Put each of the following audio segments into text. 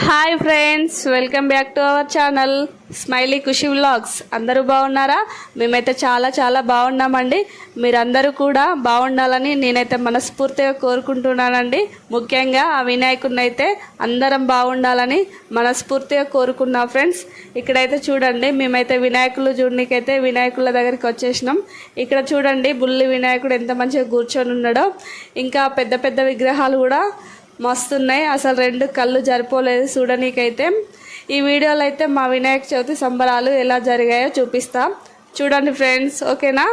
Hi friends welcome back to our channel smiley Khushi vlogs అందరూ బాగున్నారా? మేమైతే చాలా చాలా బాగున్నామండి. మీరందరూ కూడా బాగుండాలని నేనైతే మనస్ఫూర్తిగా కోరుకుంటున్నానండి. ముఖ్యంగా ఆ వినాయకుడిని అయితే అందరం బాగుండాలని మనస్ఫూర్తిగా కోరుకున్నాం ఫ్రెండ్స్ ఇక్కడైతే చూడండి మేమైతే వినాయకులు చూడనికైతే వినాయకుల దగ్గరికి వచ్చేసినాం. ఇక్కడ చూడండి బుల్లి వినాయకుడు ఎంత మంచిగా కూర్చొని ఉన్నాడో ఇంకా పెద్ద పెద్ద విగ్రహాలు కూడా మస్తున్నాయి. అసలు రెండు కళ్ళు జరిపోలేదు చూడనీకైతే. ఈ వీడియోలో అయితే మా వినాయక చవితి సంబరాలు ఎలా జరిగాయో చూపిస్తా. చూడండి ఫ్రెండ్స్ ఓకేనా?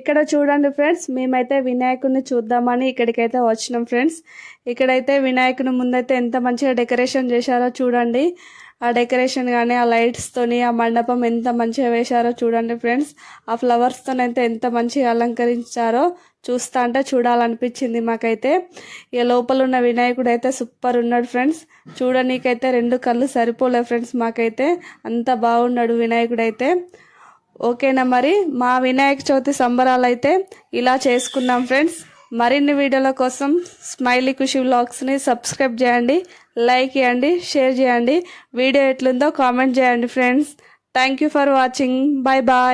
ఇక్కడ చూడండి ఫ్రెండ్స్ మేమైతే వినాయకుడిని చూద్దామని ఇక్కడికైతే వచ్చినాం ఫ్రెండ్స్. ఇక్కడైతే వినాయకుని ముందైతే ఎంత మంచిగా డెకరేషన్ చేశారో చూడండి. ఆ డెకరేషన్ కానీ ఆ లైట్స్తోని ఆ మండపం ఎంత మంచిగా వేశారో చూడండి ఫ్రెండ్స్. ఆ ఫ్లవర్స్తోనైతే ఎంత మంచిగా అలంకరించారో చూస్తా అంటే చూడాలనిపించింది మాకైతే. ఇక లోపల ఉన్న వినాయకుడు అయితే సూపర్ ఉన్నాడు ఫ్రెండ్స్. చూడనీకైతే రెండు కళ్ళు సరిపోలే ఫ్రెండ్స్ మాకైతే. అంత బాగున్నాడు వినాయకుడు అయితే ఓకేనా మరి? మా వినాయక చవితి సంబరాలు అయితే ఇలా చేసుకున్నాం ఫ్రెండ్స్. మరిన్ని వీడియోల కోసం స్మైలీ ఖుషి వ్లాగ్స్ని సబ్స్క్రైబ్ చేయండి లైక్ చేయండి షేర్ చేయండి. వీడియో ఎట్లుందో కామెంట్ చేయండి friends. Thank you for watching. Bye bye.